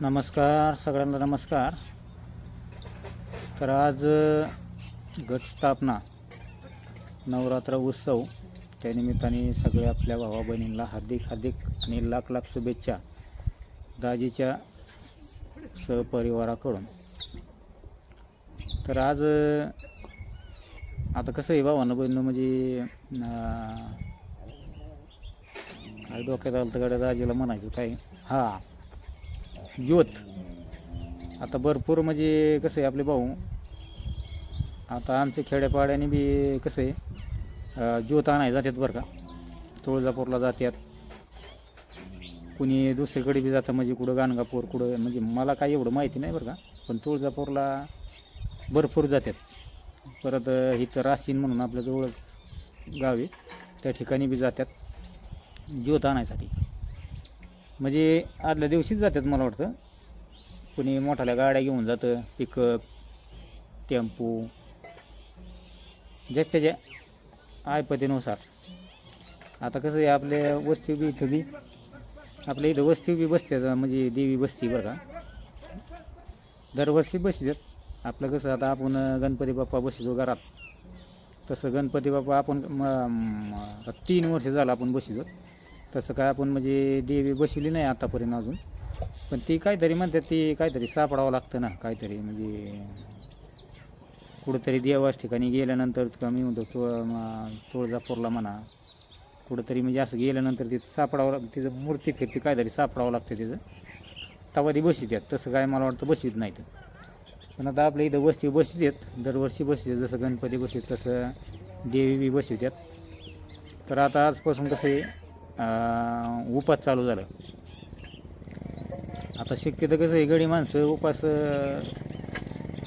नमस्कार सगळ्यांना नमस्कार. तर आज गटस्थापना नवरात्र उत्सव त्यानिमित्ताने सगळ्या आपल्या भावा बहिणींना हार्दिक हार्दिक आणि लाख लाख शुभेच्छा दाजीच्या सहपरिवाराकडून. तर आज आता कसं आहे भावानं बहिणं म्हणजे काय डोक्यात आलं तर गड्या दाजीला म्हणायचं काय हां. ज्योत आता भरपूर म्हणजे कसं आहे आपले भाऊ. आता आमच्या खेड्यापाड्याने बी कसं आहे ज्योत आणाय जातात बरं का. तुळजापूरला जातात. कुणी दुसरीकडे बी जातं म्हणजे कुठं गाणगापूर कुठं म्हणजे मला काही एवढं माहिती नाही बरं का. पण तुळजापूरला भरपूर जातात. परत इथं राशीन म्हणून आपल्या जवळच गावी त्या ठिकाणी बी जातात. ज्योत आणायसाठी. म्हणजे आदल्या दिवशीच जातात मला वाटतं. कुणी मोठाल्या गाड्या घेऊन जातं पिकअप टेम्पो. ज्याच्या त्याच्या आयपतीनुसार आता कसं आहे आपल्या वस्ती बी इथं बी आपल्या इथं वस्ती बी बसतात म्हणजे देवी बसती बरं का. दरवर्षी बसतात आपलं कसं आता आपण गणपती बाप्पा बसतो घरात. तसं गणपती बाप्पा आपण तीन वर्ष झालं आपण बसतो. तसं काय आपण म्हणजे देवी बसवली नाही आतापर्यंत अजून. पण ती काहीतरी म्हणतात ती काहीतरी सापडावं लागतं ना काहीतरी म्हणजे कुठंतरी देवाच ठिकाणी गेल्यानंतर कमी म्हणतो तुळ तुळजापूरला म्हणा कुठंतरी म्हणजे असं गेल्यानंतर तिथं सापडावं लाग तिचं मूर्ती फिरती काहीतरी सापडावं लागतं तिचं. तवारी ती बसवितात तसं काय मला वाटतं बसवीत तर पण आता आपल्या इथं वस्ती बसवितात दरवर्षी बसवितात जसं गणपती बसवित तसं देवी बी बसवितात तर आता आजपासून कसं आहे उपास चालू झालं. आता शक्यतो कसं आहे गडी माणसं उपास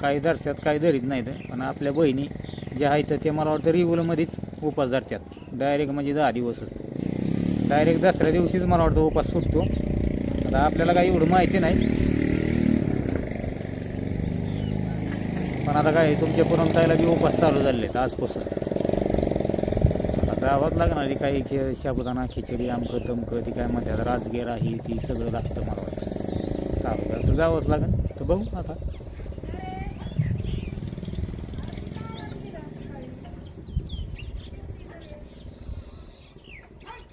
काही धरतात काही धरीत नाहीत. पण आपल्या बहिणी जे आहेत ते मला वाटतं रेग्युलरमध्येच उपास धरतात. डायरेक्ट म्हणजे दहा दिवसच डायरेक्ट दसऱ्या दिवशीच मला वाटतं उपास सुटतो. आता आपल्याला काही एवढं माहिती नाही. पण आता काय तुमच्या पुरमताईला बी उपास चालू झाले आहेत आजपासून. आता लागणार आहे काही खे शाबुदाना खिचडी आमकं तमकं ती काय म्हणतात राजगिरा ही ती सगळं लागतं मला वाटतं. चालू तर जावंच लागेल तर बघू आता.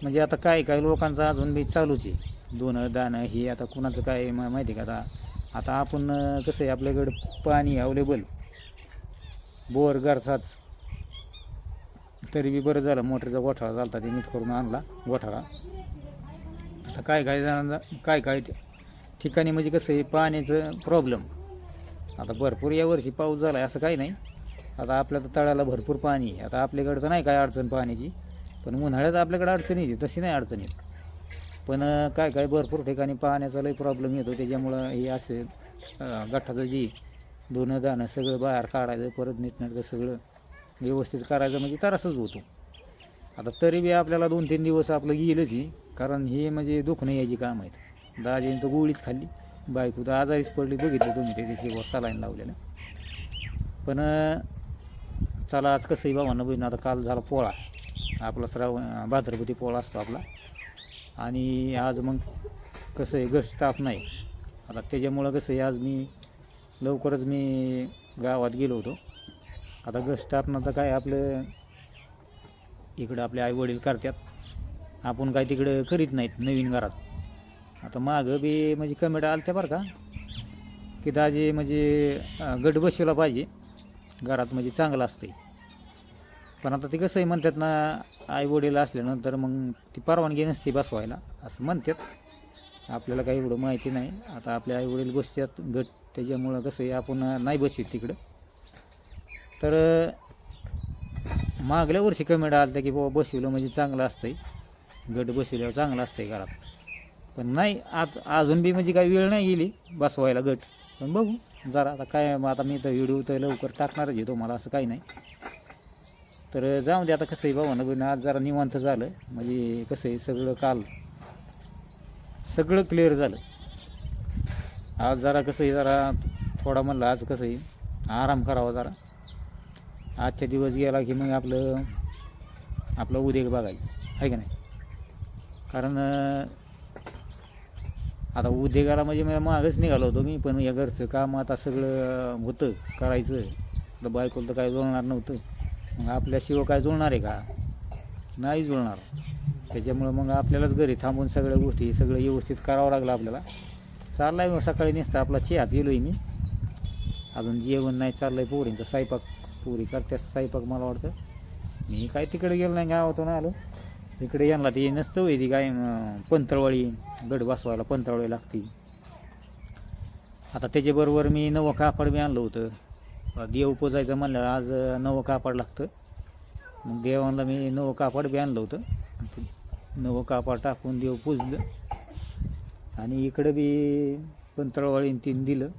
म्हणजे आता काय काय लोकांचं अजून बी चालूच आहे. दोन दाणं हे आता कुणाचं काय माहिती आहे का आता? आता आपण कसं आहे आपल्याकडं पाणी अवेलेबल बोर गरसाच तरी बी बरं झालं. मोटरचा गोठाळा चालता ते नीट करून आणला गोठाळा. आता काय काय जणांना काय काय ठिकाणी म्हणजे कसं आहे पाण्याचं प्रॉब्लेम आता भरपूर यावर्षी पाऊस झाला आहे असं काही नाही. आता आपल्या तर तळ्याला भरपूर पाणी आहे. आता आपल्याकडं तर नाही काय अडचण पाण्याची. पण उन्हाळ्यात आपल्याकडे अडचण येते तशी नाही अडचण येत. पण काय काय भरपूर ठिकाणी पाण्याचा लई प्रॉब्लेम येतो. त्याच्यामुळं हे असे गठ्ठाचं जी धुणं दाणं सगळं बाहेर काढायचं परत नीटनेटकं सगळं व्यवस्थित करायचं म्हणजे त्रासच होतो. आता तरी बी आपल्याला दोन तीन दिवस आपलं येईलच ही कारण हे म्हणजे दुखणं यायची काम आहेत. दाजीने तर गोळीच खाल्ली बायको तर आजारीच पडली बघितलं तुम्ही ते दिवशी सलाईन लावलेलं. पण चला आज कसंही बाबांना बहिण आता काल झाला पोळा. आपला श्रावण भाद्रपती पोळा असतो आपला. आणि आज मग कसं आहे गट स्टाफ नाही. आता त्याच्यामुळं कसं आहे आज मी लवकरच मी गावात गेलो होतो. आता गट तर काय आपलं इकडं आपले आई वडील करतात. आपण काय तिकडं करीत नाहीत नवीन घरात. आता मागं बी म्हणजे कमेट आलत्या बरं का? की दाजी म्हणजे गट बसवला पाहिजे. घरात म्हणजे चांगलं असते पण आता ते कसं आहे म्हणतात ना आई वडील असल्यानंतर मग ती परवानगी नसते बसवायला असं म्हणतात. आपल्याला काही एवढं माहिती नाही. आता आपले आई वडील बसतात गट त्याच्यामुळं कसंही आपण नाही बसवीत तिकडं. तर मागल्या वर्षी कमेंट आलं की बाबा बसवलं म्हणजे चांगलं असतंय. गट बसविल्यावर चांगलं असतंय घरात. पण नाही आज अजून बी म्हणजे काही वेळ नाही गेली बसवायला गट. पण बघू जरा आता काय मग आता मी तर व्हिडिओ तर लवकर टाकणारच आहे तुम्हाला असं काही नाही. तर जाऊ दे आता कसं आहे भाऊ बहिण आज जरा निवांत झालं. म्हणजे कसं आहे सगळं काल सगळं क्लिअर झालं. आज जरा कसं आहे जरा थोडा म्हणलं आज कसं आहे आराम करावा जरा. आजच्या दिवस गेला की मग आपलं आपलं उद्या बघायचं. आहे का नाही? कारण आता उद्योगाला म्हणजे मला मागच निघालो होतो मी पण या घरचं काम आता सगळं होतं करायचं. तर बायकोला तर काय जुळणार नव्हतं. मग आपल्याशिवाय काय जुळणार आहे का? नाही जुळणार. त्याच्यामुळं मग आपल्यालाच घरी थांबून सगळ्या गोष्टी सगळं व्यवस्थित करावं लागलं आपल्याला. चाललाय मग सकाळी नेसतं आपला चहा पिलो आहे मी. अजून जेवण नाही चाललं आहे पोरींचा स्वयंपाक पुरी करते स्वयंपाक मला वाटतं. मी काय तिकडे गेलो नाही गावातून आलो. इकडे यांना ती नसतं होई ती काय पंतळवळी गड बसवायला पंतळवळी लागते. आता त्याच्याबरोबर मी नवं कापड बी आणलं होतं. देव पुजायचं म्हणलं आज नवं कापड लागतं. मग देवांना मी नवं कापड बी आणलं होतं. नवं कापड टाकून देव पुजलं. आणि इकडं बी पंतरवाळीन तीन दिलं.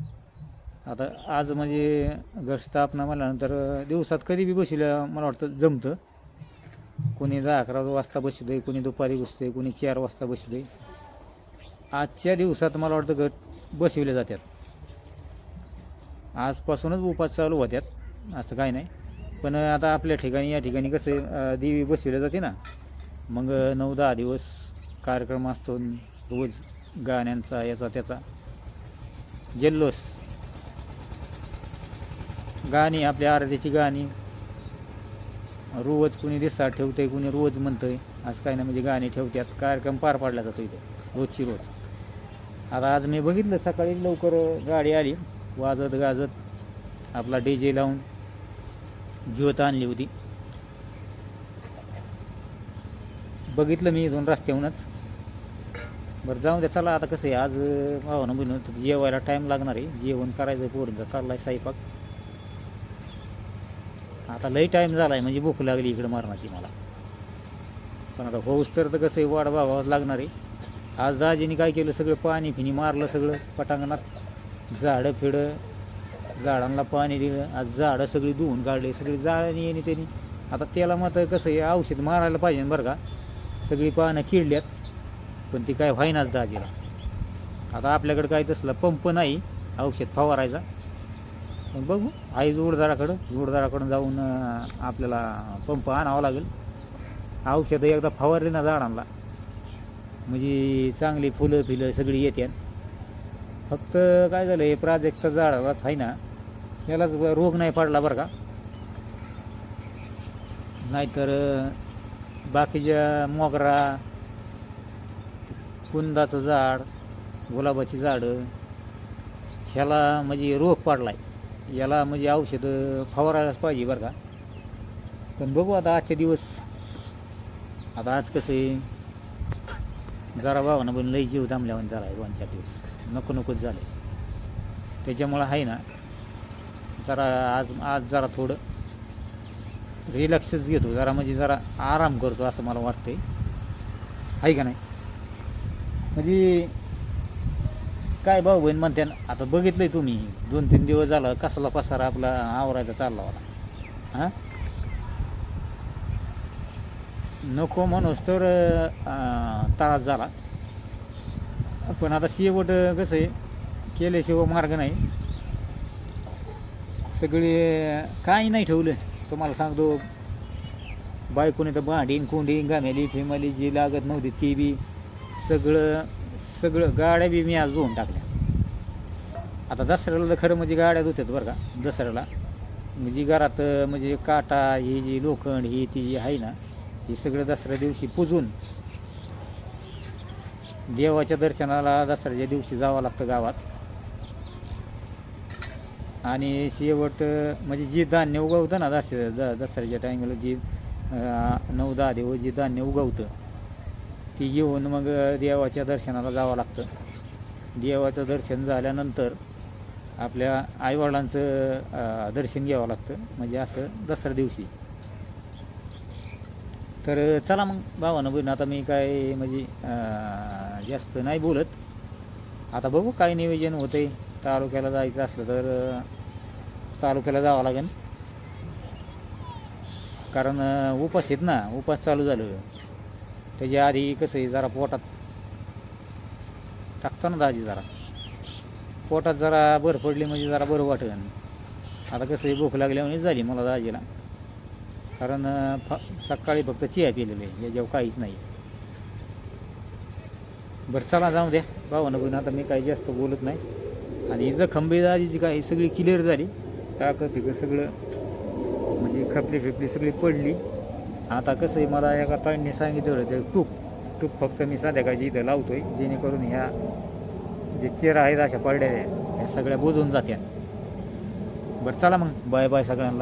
आता आज म्हणजे घर स्थापना म्हणल्यानंतर दिवसात कधी बी बसलं मला वाटतं जमतं. कोणी दहा अकरा वाजता बसतोय कोणी दुपारी बसतोय कोणी चार वाजता बसतोय. आजच्या दिवसात मला वाटतं गट बसविले जातात आजपासूनच उपास चालू होत्यात असं काही नाही. पण आता आपल्या ठिकाणी या ठिकाणी कसं देवी बसविल्या जाते ना मग नऊ दहा दिवस कार्यक्रम असतो रोज गाण्यांचा याचा त्याचा. जल्लोष. गाणी आपल्या आराध्याची गाणी. रोज कुणी दिसा ठेवतंय कुणी रोज म्हणतंय. असं काही नाही म्हणजे गाणी ठेवत्यात. कार्यक्रम पार पाडला जातो इथं रोजची रोज. आता आज मी बघितलं सकाळी लवकर गाडी आली. वाजत गाजत आपला डी जे लावून ज्योत आणली होती. बघितलं मी इथून रस्त्याहूनच. बरं जाऊन द्या चला आता कसं आहे आज भावना बहिण जेवायला टाईम लागणार आहे. जेवण करायचं पोरींचा चाललाय साईपाक आता लई टाईम झाला आहे म्हणजे भूक लागली इकडं मारण्याची मला. पण आता पाऊस तर तर कसं आहे वाढ बघावंच लागणार आहे. आज दाजीने काय केलं सगळं पाणी फिनी मारलं सगळं पटांगणात. झाडं फिडं झाडांना पाणी दिलं. आज झाडं सगळी धुवून काढली सगळी जाळ्याने येणे त्यांनी. आता त्याला मात्र कसं आहे औषध मारायला पाहिजे बरं का. सगळी पानं किडल्यात पण ती काय व्हायनाच दाजीला. आता आपल्याकडे काय तसलं पंप नाही औषध फवारायचा. पण बघू. आई जोडदाराकडं जोडदाराकडून जाऊन आपल्याला पंप आणावा लागेल. औषधं एकदा फवारली ना झाडांना. म्हणजे चांगली फुलं फिलं सगळी येतात फक्त काय झालं हे प्राजक्तच्या झाडालाच आहे ना यालाच रोग नाही पडला बरं का. नाहीतर बाकीच्या मोगरा कुंदाचं झाड गुलाबाची झाडं ह्याला म्हणजे रोग पडलाय. याला म्हणजे औषधं फवारायलाच पाहिजे बरं का. पण बघू आता आजचे दिवस. आता आज कसं आहे? जरा भावानं पण लई जीव दामल्यावर झाला आहे दोन चार दिवस. नको नकोच झालं त्याच्यामुळं आहे ना जरा आज आज जरा थोडं रिलॅक्सच घेतो. जरा म्हणजे जरा आराम करतो असं मला वाटतं आहे का नाही? म्हणजे काय भाऊ बहीण म्हणते ना, आता बघितलंय तुम्ही दोन तीन दिवस झाला कसला पसारा आपला आवरायचा चालला होता. हां? नको म्हणूस तर त्रास झाला. पण आता शेवट कसं आहे केल्याशिवाय मार्ग नाही. सगळे काही नाही ठेवलं तुम्हाला सांगतो. बायकोने तर भांडीन कुंडी गामेली फेमाली जी लागत नव्हती ती बी सगळं सगळं गाड्या बी मी आज धुवून टाकल्या. आता दसऱ्याला तर खरं म्हणजे गाड्या धुतात बरं का दसऱ्याला. म्हणजे घरात म्हणजे काटा ही जी लोखंड ही ती जी आहे ना ही सगळं दसऱ्या दिवशी पुजून देवाच्या दर्शनाला दसऱ्याच्या दिवशी जावं लागतं गावात. आणि शेवट म्हणजे जी धान्य उगवतं ना दस द दसऱ्याच्या टायमाला जी नऊ दहा दिवस जी धान्य उगवतं ती घेऊन मग देवाच्या दर्शनाला जावं लागतं. देवाचं दर्शन झाल्यानंतर आपल्या आईवडिलांचं दर्शन घ्यावं लागतं. म्हणजे असं दसऱ्या दिवशी. तर चला मग भावानं बहीण आता मी काय म्हणजे जास्त नाही बोलत. आता बघू काय नियोजन आहे तालुक्याला जायचं असलं तर तालुक्याला जावं लागेल. कारण उपास आहेत ना. उपास चालू झालं. त्याच्या आधी कसं आहे जरा पोटात टाकतो ना दाजी जरा. पोटात जरा भर पडली म्हणजे जरा बरं वाटेल आता कसं आहे भूक लागल्यामुळे झाली मला दाजीला. कारण फ सकाळी फक्त चिया पिलेले आहे याच्यावर काहीच नाही. बरं चला जाऊ द्या. भावानं पण आता मी काही जास्त बोलत नाही. आणि ही जखम दाजीची काही सगळी क्लिअर झाली. टाकं फिकं सगळं. म्हणजे खपली फिपली सगळी पडली. आता कसं आहे मला एका ताईंनी सांगितलं होतं ते तूप तूप फक्त मी संध्याकाळची इथं लावतो आहे जेणेकरून ह्या जे चेहरा आहेत अशा पडड्या ह्या सगळ्या बुजून जात्या बरं चला मग. बाय बाय सगळ्यांना.